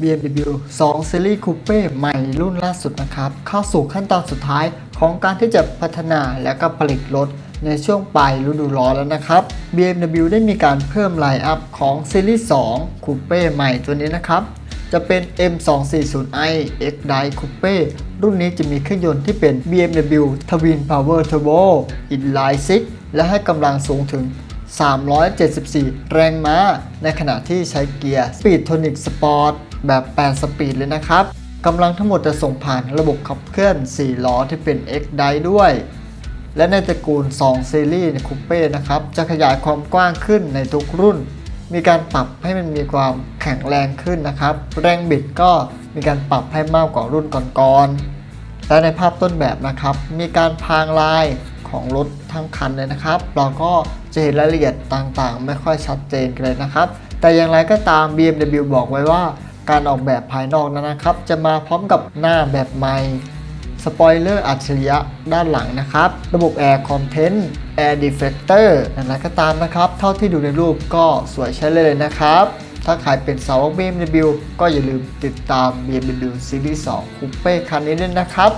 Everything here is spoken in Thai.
BMW 2 Series Coupe ใหม่รุ่นล่าสุดนะครับ เข้าสู่ขั้นตอนสุดท้ายของการที่จะพัฒนาและก็ผลิตรถในช่วงปลายฤดูร้อนแล้วนะครับ BMW ได้มีการเพิ่มไลน์อัพของ Series 2 Coupe ใหม่ตัวนี้นะครับ จะเป็น M240i X Drive Coupe รุ่นนี้จะมีเครื่องยนต์ที่เป็น BMW Twin Power Turbo Inline 6 และให้กำลังสูงถึง 374 แรงม้า ในขณะที่ใช้เกียร์ Speed Tonic Sport แบบ 8 สปีดเลยนะครับกำลังทั้งหมดจะส่งผ่านระบบขับเคลื่อน 4 ล้อที่เป็น X Drive ด้วย และในตระกูล 2 ซีรีส์คูเป้นะครับ จะขยายความกว้างขึ้นในทุกรุ่น มีการปรับให้มันมีความแข็งแรงขึ้นนะครับ แรงบิดก็มีการปรับให้มากกว่ารุ่นก่อนๆ และในภาพต้นแบบนะครับ มีการพรางลายของรถทั้งคันเลยนะครับ เราก็ จะเห็นรายละเอียดต่างๆ ไม่ค่อยชัดเจนกันเลยนะครับ แต่อย่างไรก็ตาม BMW บอกไว้ว่า การออกแบบภายนอกนั้นนะครับ จะมาพร้อมกับหน้าแบบใหม่สปอยเลอร์อัจฉริยะด้านหลังนะครับ ระบบ Air Content Air Deflector อย่างไรก็ตามนะครับ เท่าที่ดูในรูปก็สวยใช้เลยนะครับ ถ้าใครเป็นสาวก BMW ก็อย่าลืมติดตาม BMW Series 2 Coupe คันนี้ด้วยนะครับ